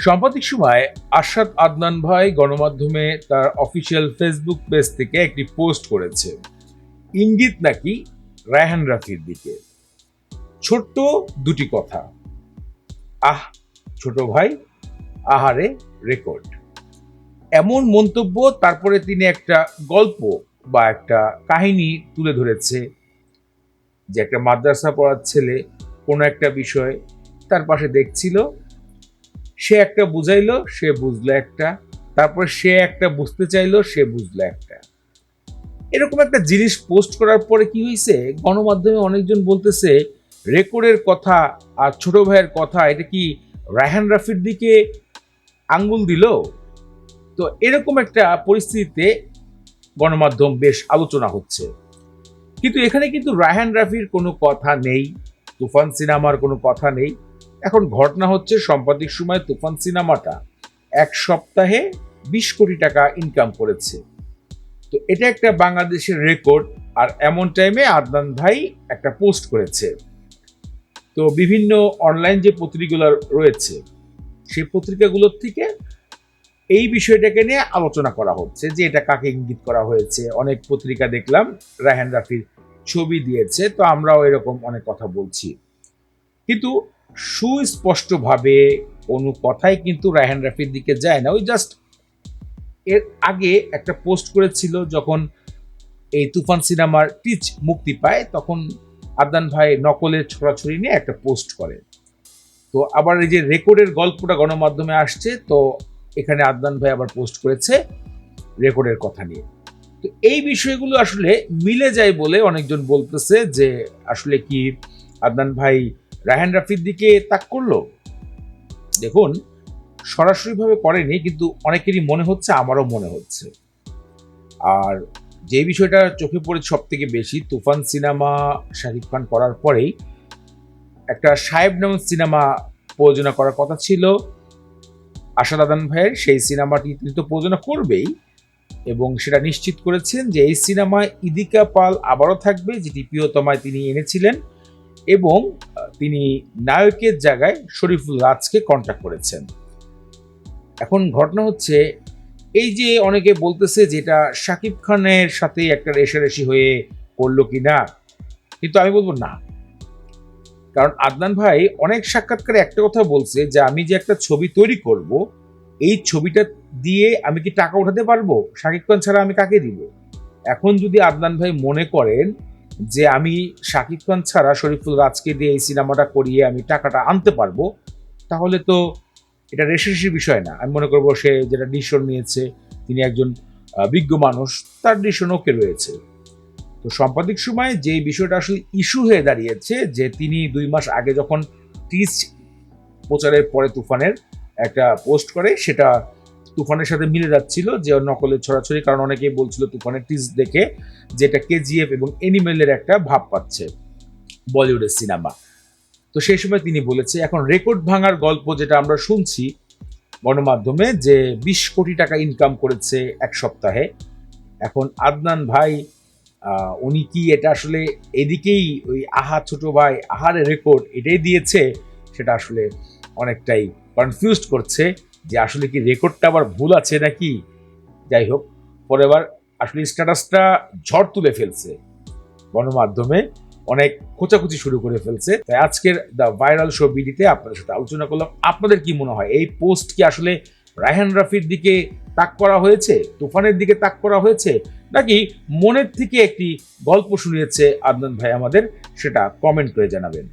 সাম্প্রতিক সময় আশাদ আদনান ভাই গণমাধ্যমে তার অফিসিয়াল ফেসবুক পেজ থেকে একটি পোস্ট করেছে। ইঙ্গিত নাকি রায়হান রাফির দিকে। ছোট্ট দুটি কথা। আহ, ছোট ভাই, আহারে রেকর্ড। এমন মন্তব্য, তারপরে তিনি একটা গল্প বা একটা কাহিনী তুলে ধরেছে যে একটা মাদ্রাসা পড়ার ছেলে কোনো একটা বিষয় তার পাশে দেখছিল সে একটা বুঝাইলো, সে বুঝলো একটা। তারপর সে একটা বুঝতে চাইলো, সে বুঝলো একটা। এরকম একটা জিনিস পোস্ট করার পরে কি হয়েছে গণমাধ্যমে অনেকজন বলতেছে, রেকর্ডের কথা আর ছোট ভাইয়ের কথা, এটা কি রায়হান রাফির দিকে আঙ্গুল দিল? তো এরকম একটা পরিস্থিতিতে গণমাধ্যম বেশ আলোচনা হচ্ছে। কিন্তু এখানে কিন্তু রায়হান রাফির কোনো কথা নেই, তুফান সিনেমার কোনো কথা নেই। এখন ঘটনা হচ্ছে সাম্প্রতিক সময় তুফান সিনেমাটা এক সপ্তাহে বিশ কোটি টাকা ইনকাম করেছে। তো এটা একটা বাংলাদেশের রেকর্ড আর এমন টাইমে আদনান ভাই একটা পোস্ট করেছে। তো বিভিন্ন অনলাইন যে পত্রিকাগুলো রয়েছে, সেই পত্রিকাগুলোর থেকে এই বিষয়টাকে নিয়ে আলোচনা করা হচ্ছে, যে এটা কাকে ইঙ্গিত করা হয়েছে। অনেক পত্রিকা দেখলাম, রায়হান রাফির ছবি দিয়েছে, তো আমরাও এরকম অনেক কথা বলছি। কিন্তু সুস্পষ্টভাবে কোনো কথাই কিন্তু রায়হান রাফির দিকে যায় না। ওই জাস্ট এর আগে একটা পোস্ট করেছিল যখন এই তুফান সিনেমার টিচ মুক্তি পায়, তখন আদান ভাই নকলের ছড়াছড়ি নিয়ে একটা পোস্ট করে। তো আবার এই যে রেকর্ডের গল্পটা গণমাধ্যমে আসছে, তো এখানে আদনান ভাই আবার পোস্ট করেছে রেকর্ডের কথা নিয়ে। তো এই বিষয়গুলো আসলে মিলে যায় বলে অনেকজন বলতেছে যে আসলে কি আদনান ভাই রায়হান রাফির দিকে তাক করল? দেখুন সরাসরিভাবে করেনি, কিন্তু অনেকেরই মনে হচ্ছে, আমারও মনে হচ্ছে। আর যে বিষয়টা চোখে পড়ে সব থেকে বেশি, তুফান সিনেমা শাকিব খান করার পরেই একটা সাহেব নাম সিনেমা প্রযোজনা করার কথা ছিল। আশাদ আদান ভাইয়ের সেই সিনেমাটি তিনি তো প্রযোজনা করবেই, এবং সেটা নিশ্চিত করেছেন যে এই সিনেমায় ইদিকা পাল আবারও থাকবে, যেটি প্রিয়তমায় তিনি এনেছিলেন। এবং তিনি নায়কের জায়গায় শরীফুল রাজকে কন্ট্যাক্ট করেছেন। এখন ঘটনা হচ্ছে, এই যে অনেকে বলতেছে যেটা শাকিব খানের সাথে একটা রেশারেশি হয়ে করল কি না কিন্তু আমি বলব না। কারণ আদনান ভাই অনেক সাক্ষাৎকারে একটা কথা বলছে যে আমি যে একটা ছবি তৈরি করব, এই ছবিটা দিয়ে আমি কি টাকা উঠাতে পারব? শাকিব খান ছাড়া আমি কাকে দিব? এখন যদি আদনান ভাই মনে করেন যে আমি শাকিব খান ছাড়া শরীফুল রাজকে দিয়ে এই সিনেমাটা করিয়ে আমি টাকাটা আনতে পারব, তাহলে তো এটা রেশারেশির বিষয় না। আমি মনে করব সে যেটা ডিসিশন নিয়েছে, তিনি একজন বিজ্ঞ মানুষ, তার ডিসিশন ওকে রয়েছে। তো সাম্প্রতিক সময়ে যে বিষয়টা আসলে ইস্যু হয়ে দাঁড়িয়েছে, যে তিনি দুই মাস আগে যখন টিচ প্রচারের পরে তুফানের একটা পোস্ট করে, সেটা তুফানের সাথে মিলে যাচ্ছিল যে নকলের ছড়াছড়ি, কারণ অনেকেই বলছিল তুফানের টিচ দেখে যেটা কেজিএফ এবং এনিমেলের একটা ভাব পাচ্ছে বলিউডের সিনেমা। তো সেই সময় তিনি বলেছে, এখন রেকর্ড ভাঙার গল্প যেটা আমরা শুনছি গণমাধ্যমে যে বিশ কোটি টাকা ইনকাম করেছে এক সপ্তাহে, এখন আদনান ভাই উনি কি এটা আসলে এদিকেই ওই আহা ছোট ভাই, আহারে রেকর্ড এটাই দিয়েছে, সেটা আসলে অনেকটাই কনফিউজড করছে। যে আসলে কি রেকর্ডটা আবার ভুল আছে নাকি? যাই হোক, পরে আবার আসলে স্ট্যাটাসটা ঝড় তুলে ফেলছে। গণমাধ্যমে অনেক খোঁচাখুচি শুরু করে ফেলছে। তাই আজকের দ্য ভাইরাল শো বিডিতে আপনাদের সাথে আলোচনা করলাম। আপনাদের কি মনে হয়, এই পোস্ট কি আসলে রায়হান রাফির দিকে তাক করা হয়েছে, তুফানের দিকে তাক করা হয়েছে, নাকি মনের থেকে একটি গল্প শুনিয়েছে আদনান ভাই আমাদের, সেটা কমেন্ট করে জানাবেন।